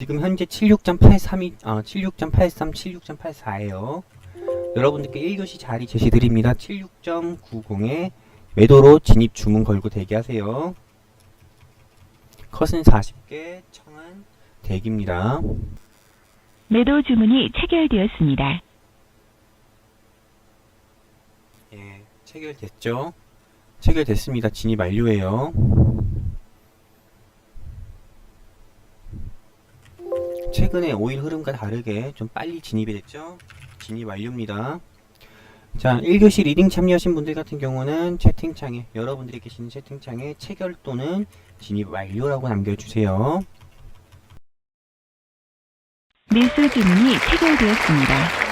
지금 현재 76.832, 아, 76.83, 76.84예요. 여러분들께 1교시 자리 제시 드립니다. 76.90에 매도로 진입 주문 걸고 대기하세요. 컷은 40개, 청은 대기입니다. 매도 주문이 체결되었습니다. 예, 체결됐죠? 체결됐습니다. 진입 완료예요. 최근에 오일 흐름과 다르게 좀 빨리 진입이 됐죠? 진입 완료입니다. 자, 1교시 리딩 참여하신 분들 같은 경우는 채팅창에, 여러분들이 계시는 채팅창에 체결 또는 진입 완료라고 남겨주세요. 매수 주문이 체결되었습니다.